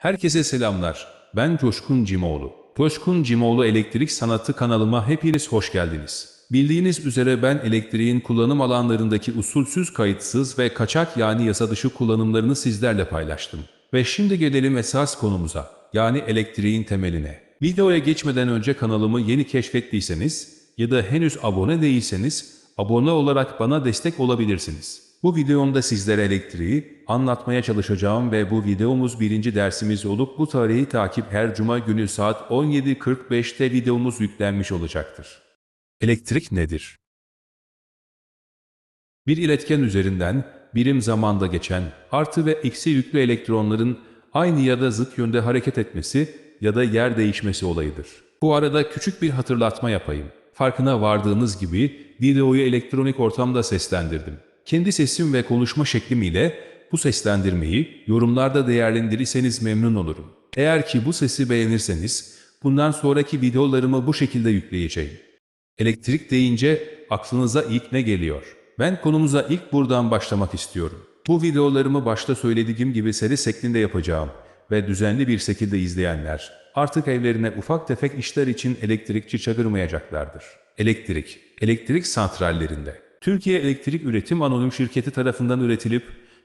Herkese selamlar. Ben Coşkun Cimoğlu. Coşkun Cimoğlu Elektrik Sanatı kanalıma hepiniz hoş geldiniz. Bildiğiniz üzere ben elektriğin kullanım alanlarındaki usulsüz, kayıtsız ve kaçak yani yasa dışı kullanımlarını sizlerle paylaştım. Ve şimdi gelelim esas konumuza, yani elektriğin temeline. Videoya geçmeden önce kanalımı yeni keşfettiyseniz ya da henüz abone değilseniz abone olarak bana destek olabilirsiniz. Bu videomda sizlere elektriği anlatmaya çalışacağım ve bu videomuz birinci dersimiz olup bu tarihi takip her cuma günü saat 17.45'te videomuz yüklenmiş olacaktır. Elektrik nedir? Bir iletken üzerinden birim zamanda geçen artı ve eksi yüklü elektronların aynı ya da zıt yönde hareket etmesi ya da yer değişmesi olayıdır. Bu arada küçük bir hatırlatma yapayım. Farkına vardığınız gibi videoyu elektronik ortamda seslendirdim. Kendi sesim ve konuşma şeklim ile bu seslendirmeyi yorumlarda değerlendirirseniz memnun olurum. Eğer ki bu sesi beğenirseniz bundan sonraki videolarımı bu şekilde yükleyeceğim. Elektrik deyince aklınıza ilk ne geliyor? Ben konumuza ilk buradan başlamak istiyorum. Bu videolarımı başta söylediğim gibi seri şeklinde yapacağım ve düzenli bir şekilde izleyenler artık evlerine ufak tefek işler için elektrikçi çağırmayacaklardır. Elektrik, elektrik santrallerinde. Türkiye Elektrik Üretim Anonim Şirketi tarafından üretilip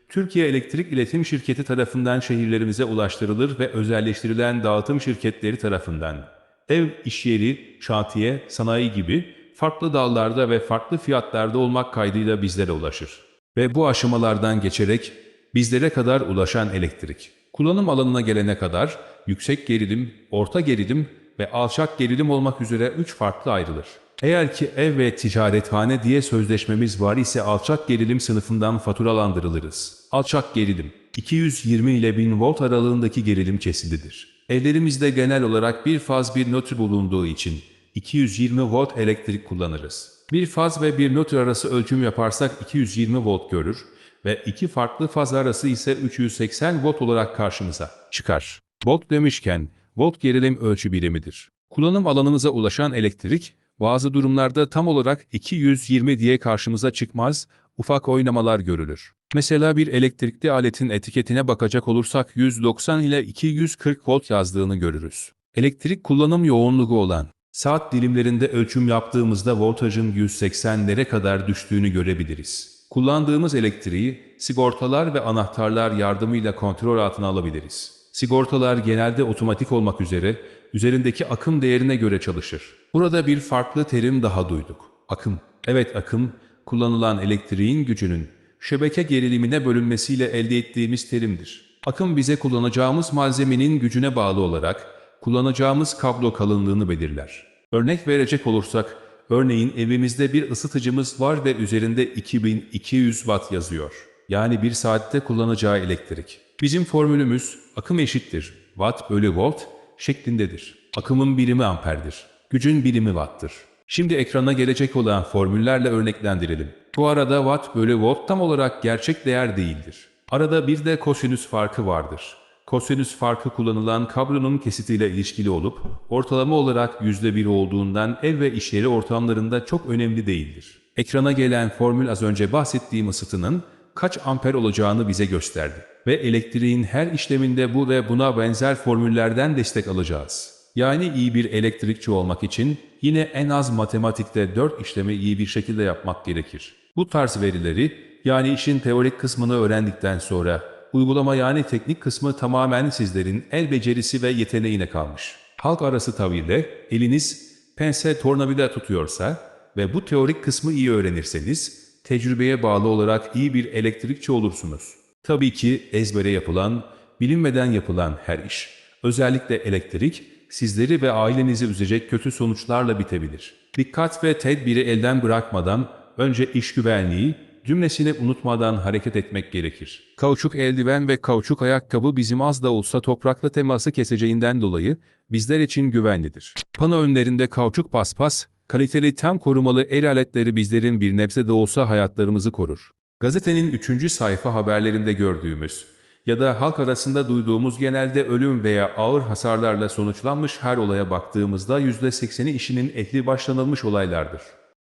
Türkiye Elektrik İletim Şirketi tarafından şehirlerimize ulaştırılır ve özelleştirilen dağıtım şirketleri tarafından ev, iş yeri, şantiye, sanayi gibi farklı dallarda ve farklı fiyatlarda olmak kaydıyla bizlere ulaşır. Ve bu aşamalardan geçerek bizlere kadar ulaşan elektrik, kullanım alanına gelene kadar yüksek gerilim, orta gerilim ve alçak gerilim olmak üzere üç farklı ayrılır. Eğer ki ev ve ticarethane diye sözleşmemiz var ise alçak gerilim sınıfından faturalandırılırız. Alçak gerilim, 220 ile 1000 volt aralığındaki gerilim kesilidir. Evlerimizde genel olarak bir faz bir nötr bulunduğu için 220 volt elektrik kullanırız. Bir faz ve bir nötr arası ölçüm yaparsak 220 volt görür ve iki farklı faz arası ise 380 volt olarak karşımıza çıkar. Volt demişken volt gerilim ölçü birimidir. Kullanım alanımıza ulaşan elektrik bazı durumlarda tam olarak 220 diye karşımıza çıkmaz, ufak oynamalar görülür. Mesela bir elektrikli aletin etiketine bakacak olursak 190 ile 240 volt yazdığını görürüz. Elektrik kullanım yoğunluğu olan saat dilimlerinde ölçüm yaptığımızda voltajın 180'lere kadar düştüğünü görebiliriz. Kullandığımız elektriği sigortalar ve anahtarlar yardımıyla kontrol altına alabiliriz. Sigortalar genelde otomatik olmak üzere üzerindeki akım değerine göre çalışır. Burada bir farklı terim daha duyduk. Akım. Evet akım, kullanılan elektriğin gücünün şebeke gerilimine bölünmesiyle elde ettiğimiz terimdir. Akım bize kullanacağımız malzemenin gücüne bağlı olarak kullanacağımız kablo kalınlığını belirler. Örnek verecek olursak, örneğin evimizde bir ısıtıcımız var ve üzerinde 2200 watt yazıyor. Yani bir saatte kullanacağı elektrik. Bizim formülümüz akım eşittir watt bölü volt şeklindedir. Akımın birimi amperdir. Gücün birimi watt'tır. Şimdi ekrana gelecek olan formüllerle örneklendirelim. Bu arada watt bölü volt tam olarak gerçek değer değildir. Arada bir de kosinüs farkı vardır. Kosinüs farkı kullanılan kablonun kesitiyle ilişkili olup ortalama olarak %1 olduğundan ev ve iş yeri ortamlarında çok önemli değildir. Ekrana gelen formül az önce bahsettiğim ısıtının kaç amper olacağını bize gösterdi. Ve elektriğin her işleminde bu ve buna benzer formüllerden destek alacağız. Yani iyi bir elektrikçi olmak için yine en az matematikte 4 işlemi iyi bir şekilde yapmak gerekir. Bu tarz verileri yani işin teorik kısmını öğrendikten sonra uygulama yani teknik kısmı tamamen sizlerin el becerisi ve yeteneğine kalmış. Halk arası tabirle eliniz pense tornavida tutuyorsa ve bu teorik kısmı iyi öğrenirseniz tecrübeye bağlı olarak iyi bir elektrikçi olursunuz. Tabii ki ezbere yapılan, bilinmeden yapılan her iş, özellikle elektrik, sizleri ve ailenizi üzecek kötü sonuçlarla bitebilir. Dikkat ve tedbiri elden bırakmadan önce iş güvenliği, cümlesini unutmadan hareket etmek gerekir. Kauçuk eldiven ve kauçuk ayakkabı bizim az da olsa toprakla teması keseceğinden dolayı bizler için güvenlidir. Pano önlerinde kauçuk paspas, kaliteli tam korumalı el aletleri bizlerin bir nebze de olsa hayatlarımızı korur. Gazetenin 3. sayfa haberlerinde gördüğümüz ya da halk arasında duyduğumuz genelde ölüm veya ağır hasarlarla sonuçlanmış her olaya baktığımızda %80'i işinin ehli başlanılmış olaylardır.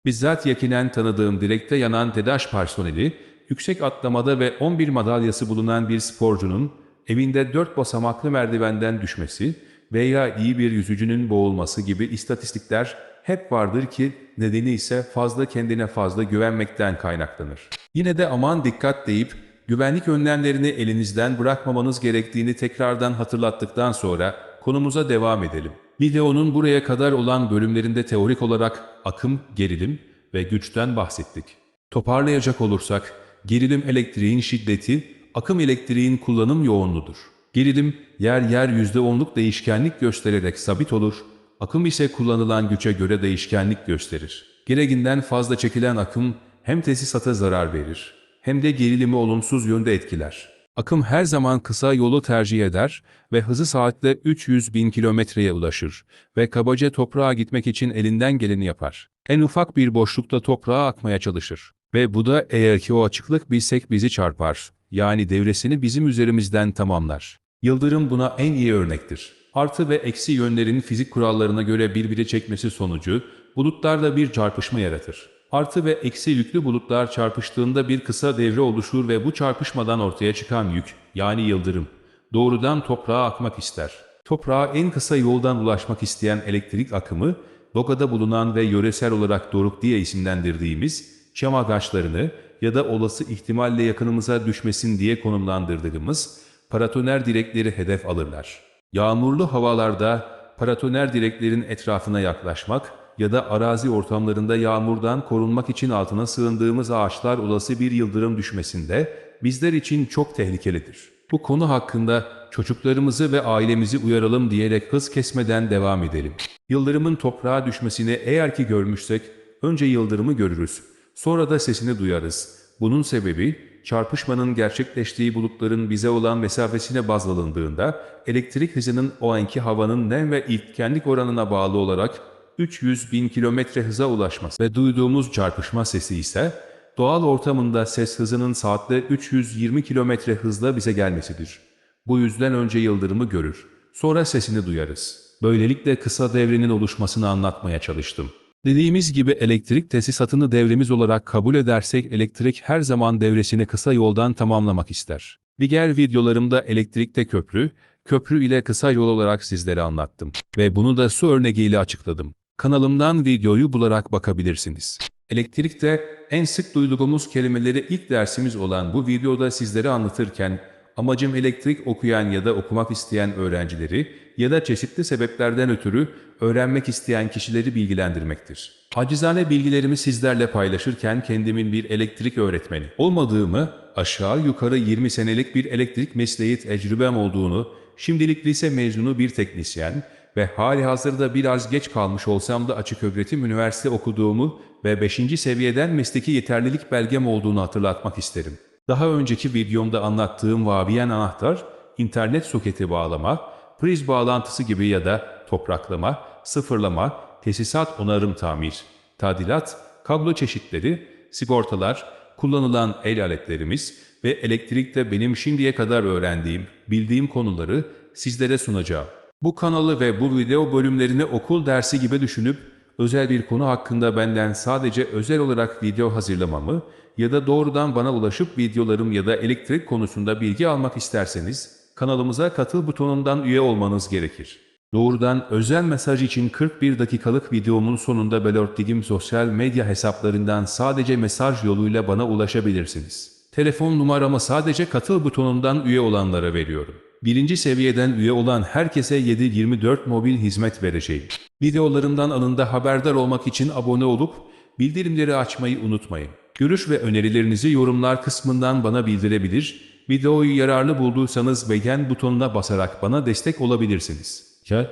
Bizzat yakinen tanıdığım direkte yanan TEDAŞ personeli, yüksek atlamada ve 11 madalyası bulunan bir sporcunun evinde dört basamaklı merdivenden düşmesi veya iyi bir yüzücünün boğulması gibi istatistikler hep vardır ki nedeni ise fazla kendine fazla güvenmekten kaynaklanır. Yine de aman dikkat deyip güvenlik önlemlerini elinizden bırakmamanız gerektiğini tekrardan hatırlattıktan sonra konumuza devam edelim. Videonun buraya kadar olan bölümlerinde teorik olarak akım, gerilim ve güçten bahsettik. Toparlayacak olursak, gerilim elektriğin şiddeti, akım elektriğin kullanım yoğunluğudur. Gerilim yer yer %10'luk değişkenlik göstererek sabit olur, akım ise kullanılan güce göre değişkenlik gösterir. Gereğinden fazla çekilen akım hem tesisata zarar verir hem de gerilimi olumsuz yönde etkiler. Akım her zaman kısa yolu tercih eder ve hızı saatte 300 bin kilometreye ulaşır ve kabaca toprağa gitmek için elinden geleni yapar. En ufak bir boşlukta toprağa akmaya çalışır. Ve bu da eğer ki o açıklık bilsek bizi çarpar. Yani devresini bizim üzerimizden tamamlar. Yıldırım buna en iyi örnektir. Artı ve eksi yönlerin fizik kurallarına göre birbiri çekmesi sonucu bulutlarla bir çarpışma yaratır. Artı ve eksi yüklü bulutlar çarpıştığında bir kısa devre oluşur ve bu çarpışmadan ortaya çıkan yük, yani yıldırım, doğrudan toprağa akmak ister. Toprağa en kısa yoldan ulaşmak isteyen elektrik akımı, Boga'da bulunan ve yöresel olarak doruk diye isimlendirdiğimiz çam ağaçlarını ya da olası ihtimalle yakınımıza düşmesin diye konumlandırdığımız paratoner direkleri hedef alırlar. Yağmurlu havalarda paratoner direklerin etrafına yaklaşmak ya da arazi ortamlarında yağmurdan korunmak için altına sığındığımız ağaçlar olası bir yıldırım düşmesinde bizler için çok tehlikelidir. Bu konu hakkında çocuklarımızı ve ailemizi uyaralım diyerek hız kesmeden devam edelim. Yıldırımın toprağa düşmesini eğer ki görmüşsek önce yıldırımı görürüz. Sonra da sesini duyarız. Bunun sebebi çarpışmanın gerçekleştiği bulutların bize olan mesafesine baz alındığında elektrik hızının o anki havanın nem ve ilkenlik oranına bağlı olarak 300 bin kilometre hıza ulaşması ve duyduğumuz çarpışma sesi ise doğal ortamında ses hızının saatte 320 kilometre hızla bize gelmesidir. Bu yüzden önce yıldırımı görür, sonra sesini duyarız. Böylelikle kısa devrenin oluşmasını anlatmaya çalıştım. Dediğimiz gibi elektrik tesisatını devremiz olarak kabul edersek elektrik her zaman devresini kısa yoldan tamamlamak ister. Diğer videolarımda elektrikte köprü, köprü ile kısa yol olarak sizlere anlattım ve bunu da su örneğiyle açıkladım. Kanalımdan videoyu bularak bakabilirsiniz. Elektrikte en sık duyduğumuz kelimeleri ilk dersimiz olan bu videoda sizlere anlatırken amacım elektrik okuyan ya da okumak isteyen öğrencileri ya da çeşitli sebeplerden ötürü öğrenmek isteyen kişileri bilgilendirmektir. Acizane bilgilerimi sizlerle paylaşırken kendimin bir elektrik öğretmeni olmadığımı, aşağı yukarı 20 senelik bir elektrik mesleği tecrübem olduğunu, şimdilik lise mezunu bir teknisyen ve hali hazırda biraz geç kalmış olsam da açık öğretim üniversite okuduğumu ve 5. seviyeden mesleki yeterlilik belgem olduğunu hatırlatmak isterim. Daha önceki videomda anlattığım Vabiyen anahtar, internet soketi bağlama, priz bağlantısı gibi ya da topraklama, sıfırlama, tesisat onarım tamir, tadilat, kablo çeşitleri, sigortalar, kullanılan el aletlerimiz ve elektrikte benim şimdiye kadar öğrendiğim, bildiğim konuları sizlere sunacağım. Bu kanalı ve bu video bölümlerini okul dersi gibi düşünüp özel bir konu hakkında benden sadece özel olarak video hazırlamamı ya da doğrudan bana ulaşıp videolarım ya da elektrik konusunda bilgi almak isterseniz kanalımıza katıl butonundan üye olmanız gerekir. Doğrudan özel mesaj için 41 dakikalık videomun sonunda belirttiğim sosyal medya hesaplarından sadece mesaj yoluyla bana ulaşabilirsiniz. Telefon numaramı sadece katıl butonundan üye olanlara veriyorum. Birinci seviyeden üye olan herkese 7-24 mobil hizmet vereceğim. Videolarımdan anında haberdar olmak için abone olup bildirimleri açmayı unutmayın. Görüş ve önerilerinizi yorumlar kısmından bana bildirebilir, videoyu yararlı bulduysanız beğen butonuna basarak bana destek olabilirsiniz. Ya,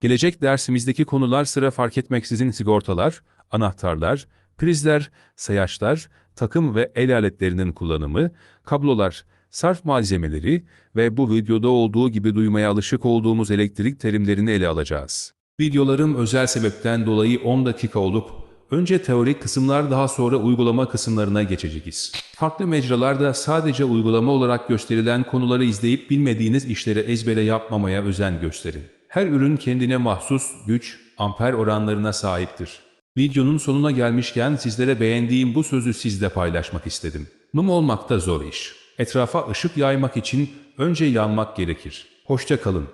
Gelecek dersimizdeki konular sıra fark etmeksizin sigortalar, anahtarlar, prizler, sayaçlar, takım ve el aletlerinin kullanımı, kablolar, sarf malzemeleri ve bu videoda olduğu gibi duymaya alışık olduğumuz elektrik terimlerini ele alacağız. Videolarım özel sebepten dolayı 10 dakika olup, önce teorik kısımlar daha sonra uygulama kısımlarına geçeceğiz. Farklı mecralarda sadece uygulama olarak gösterilen konuları izleyip bilmediğiniz işleri ezbere yapmamaya özen gösterin. Her ürün kendine mahsus güç, amper oranlarına sahiptir. Videonun sonuna gelmişken sizlere beğendiğim bu sözü sizle paylaşmak istedim. Mum olmak da zor iş. Etrafa ışık yaymak için önce yanmak gerekir. Hoşça kalın.